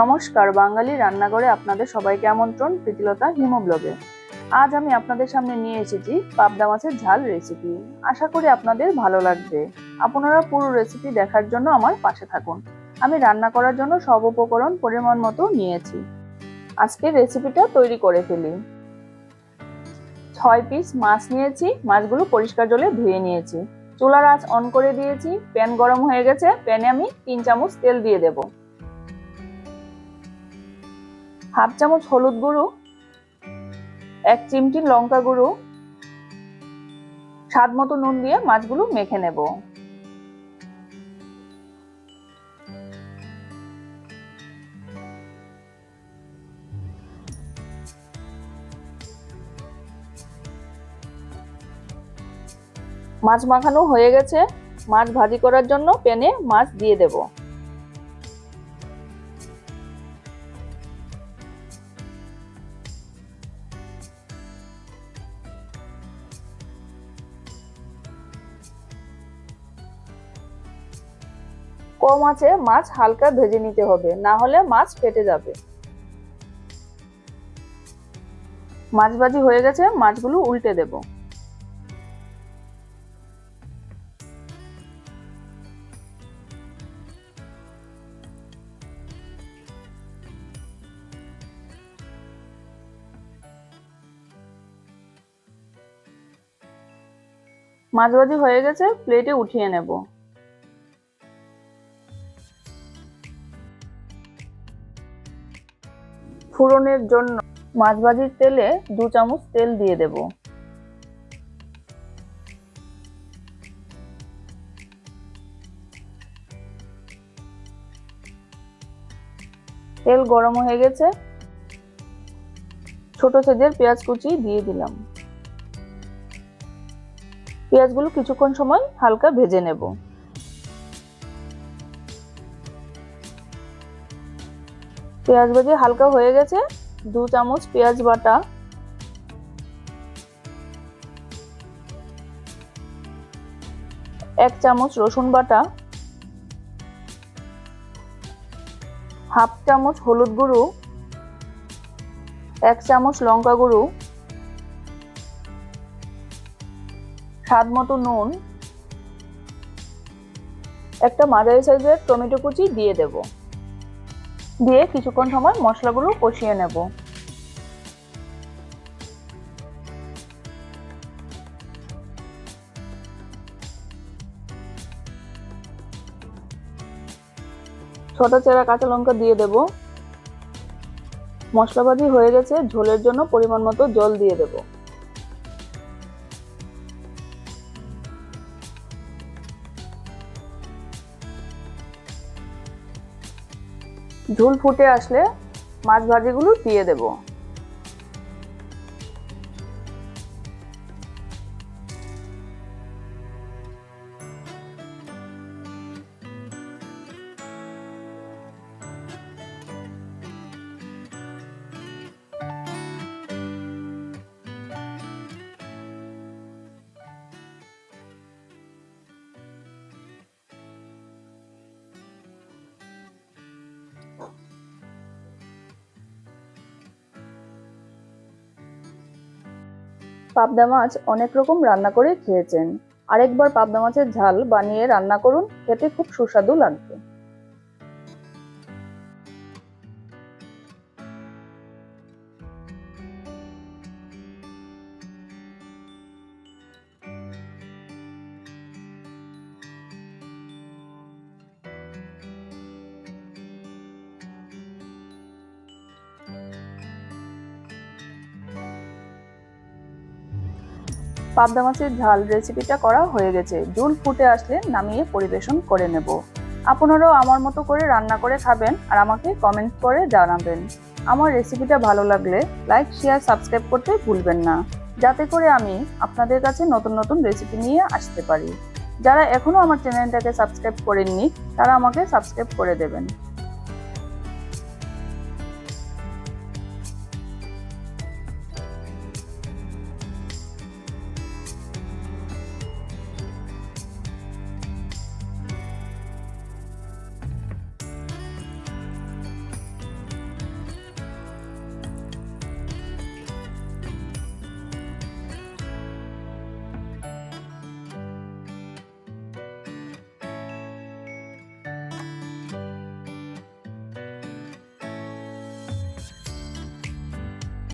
নমস্কার, বাঙালি রান্নাঘরে আপনাদের সবাইকে আমন্ত্রণ, প্রীতিলতা হিমোব্লগে আজ আমি আপনাদের সামনে নিয়ে এসেছি পাবদা মাছের ঝাল রেসিপি আশা করি আপনাদের ভালো লাগবে। আপনারা পুরো রেসিপি দেখার জন্য আমার পাশে থাকুন। আমি রান্না করার জন্য সব উপকরণ পরিমাণ মতো নিয়েছি। আজকে রেসিপিটা তৈরি করে ফেলি। ছয় পিস মাছ নিয়েছি, মাছগুলো পরিষ্কার জলে ধুয়ে নিয়েছি। চুলার আঁচ অন করে দিয়েছি প্যান গরম হয়ে গেছে প্যানে আমি তিন চামচ তেল দিয়ে দেবো। হাফ চামচ হলুদ গুঁড়ো, এক চিমটি লঙ্কা গুঁড়ো, স্বাদ মতো নুন দিয়ে মাছগুলো মেখে নেব। মাছ মাখানো হয়ে গেছে। মাছ ভাজি করার জন্য প্যানে মাছ দিয়ে দেবো। কম আছে, মাছ হালকা ভেজে নিতে হবে, না হলে মাছ ফেটে যাবে। মাছ ভাজি হয়ে গেছে, মাছগুলো উল্টে দেব। মাছ ভাজি হয়ে গেছে, প্লেটে উঠিয়ে নেব। ফোড়নের জন্য মাছ ভাজির তেলে দু চামচ তেল দিয়ে দেব। তেল গরম হয়ে গেছে। ছোট সাইজের পেঁয়াজ কুচি দিয়ে দিলাম। পেঁয়াজগুলো কিছুক্ষণ সময় হালকা ভেজে নেব। পেঁয়াজ ভাজি হালকা হয়ে গেছে, দু চামচ পেঁয়াজ বাটা। এক চামচ রসুন বাটা। হাফ চামচ হলুদ গুঁড়ো। এক চামচ লঙ্কা গুঁড়ো। স্বাদ মতো নুন। একটা মাঝারি সাইজের টমেটো কুচি দিয়ে দেবো। দিয়ে কিছুক্ষণ সময় মশলাগুলো কষিয়ে নেব। ছোট চেরা কাঁচা লঙ্কা দিয়ে দেব। মশলা ভাজি হয়ে গেছে, ঝোলের জন্য পরিমাণ মতো জল দিয়ে দেব। ঝোল ফুটে আসলে মাছ ভাজিগুলো দিয়ে দেব। পাবদা মাছ অনেক রকম রান্না করে খেয়েছেন। আরেকবার পাবদা মাছের ঝাল বানিয়ে রান্না করুন, খেতে খুব সুস্বাদু লাগবে। পাবদা মাছের ঝাল রেসিপিটা করা হয়ে গেছে। ঝোল ফুটে আসলে নামিয়ে পরিবেশন করে নেব। আপনারাও আমার মতো করে রান্না করে খাবেন আর আমাকে কমেন্ট করে জানাবেন। আমার রেসিপিটা ভালো লাগলে লাইক শেয়ার সাবস্ক্রাইব করতে ভুলবেন না। যাতে করে আমি আপনাদের কাছে নতুন নতুন রেসিপি নিয়ে আসতে পারি। যারা এখনও আমার চ্যানেলটাকে সাবস্ক্রাইব করেননি, তারা আমাকে সাবস্ক্রাইব করে দেবেন।